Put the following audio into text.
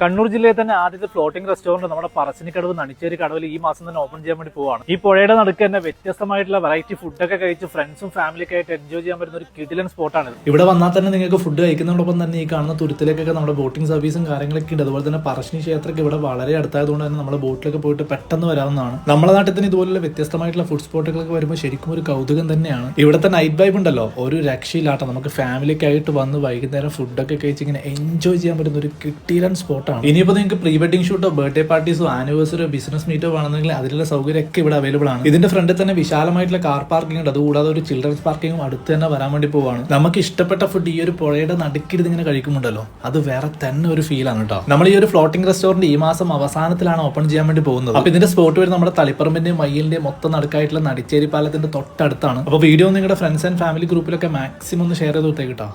കണ്ണൂർ ജില്ലയിൽ തന്നെ ആദ്യത്തെ ഫ്ലോട്ടിംഗ് റെസ്റ്റോറന്റ് നമ്മുടെ പറശ്ശിനിക്കടവ് നണിച്ചേരി കടവിൽ ഈ മാസം തന്നെ ഓപ്പൺ ചെയ്യാൻ വേണ്ടി പോവാണ്. ഈ പുഴയുടെ നടുക്ക് തന്നെ വ്യത്യസ്തമായിട്ടുള്ള വെറൈറ്റി ഫുഡൊക്കെ കഴിച്ച് ഫ്രണ്ട്സും ഫാമിലിയൊക്കെ ആയിട്ട് എൻജോയ് ചെയ്യാൻ പറ്റുന്ന ഒരു കിടിലൻ സ്പോട്ടാണ് ഇവിടെ വന്നാൽ തന്നെ നിങ്ങൾക്ക് ഫുഡ് കഴിക്കുന്നതോടൊപ്പം തന്നെ ഈ കാണുന്ന തുരുത്തിലേക്കൊക്കെ നമ്മുടെ ബോട്ടിംഗ് സർവീസും കാര്യങ്ങളൊക്കെ ഉണ്ട്. അതുപോലെ തന്നെ പറശ്ശിനി ക്ഷേത്രമൊക്കെ ഇവിടെ വളരെ അടുത്തായതുകൊണ്ട് തന്നെ നമ്മുടെ ബോട്ടിലൊക്കെ പോയിട്ട് പെട്ടെന്ന് വരാവുന്നതാണ്. നമ്മുടെ നാട്ടിൽ തന്നെ ഇതുപോലുള്ള വ്യത്യസ്തമായിട്ടുള്ള ഫുഡ് സ്പോട്ടുകളൊക്കെ വരുമ്പോൾ ശരിക്കും ഒരു കൗതുകം തന്നെയാണ്. ഇവിടുത്തെ നൈറ്റ് വൈബ് ഉണ്ടല്ലോ. ഒരു രക്ഷയില്ലാട്ടോ. നമുക്ക് ഫാമിലിയൊക്കെ ആയിട്ട് വന്ന് വൈകുന്നേരം ഫുഡൊക്കെ കഴിച്ച് ഇങ്ങനെ എൻജോയ് ചെയ്യാൻ പറ്റുന്ന ഒരു കിട്ടിയിലൻ സ്പോട്ടാണ് ഇനിയിപ്പോൾ നിങ്ങൾക്ക് പ്രീ വെഡിങ് ഷൂട്ടോ ബർത്ത്ഡേ പാർട്ടീസോ ആനിവേഴ്സറിയോ ബിസിനസ് മീറ്റോ വേണമെങ്കിൽ അതിലുള്ള സൗകര്യമൊക്കെ ഇവിടെ അവൈലബിൾ ആണ്. ഇതിന്റെ ഫ്രണ്ടിൽ തന്നെ വിശാലമായിട്ടുള്ള കാർ പാർക്കിംഗ് ഉണ്ട്. അതുകൂടാതെ ഒരു ചിൽഡ്രൻസ് പാർക്കിംഗും അടുത്ത് തന്നെ വരാൻ വേണ്ടി പോവാണ്. നമുക്ക് ഇഷ്ടപ്പെട്ട ഫുഡ് ഈ ഒരു പുഴയുടെ നടുക്കിരുന്ന് ഇങ്ങനെ കഴിക്കുമുണ്ടല്ലോ അത് വേറെ തന്നെ ഒരു ഫീൽ ആണ് കേട്ടോ. നമ്മൾ ഈ ഒരു ഫ്ലോട്ടിംഗ് റെസ്റ്റോറന്റ് ഈ മാസം അവസാനത്തിലാണ് ഓപ്പൺ ചെയ്യാൻ വേണ്ടി പോകുന്നത്. അപ്പൊ ഇതിന്റെ സ്പോട്ട് വരെ നമ്മുടെ തളിപ്പറമ്പിന്റെയും മയ്യലിന്റെയും മൊത്തം നടുക്കായിട്ടുള്ള നടിച്ചേരി പാലത്തിന്റെ തൊട്ടടുത്താണ്. അപ്പൊ വീഡിയോ നിങ്ങളുടെ ഫ്രണ്ട്സ് ആൻഡ് ഫാമിലി ഗ്രൂപ്പിലൊക്കെ മാക്സിമം ഒന്ന് ഷെയർ ചെയ്ത് കൊടുത്തേക്ക് കേട്ടോ.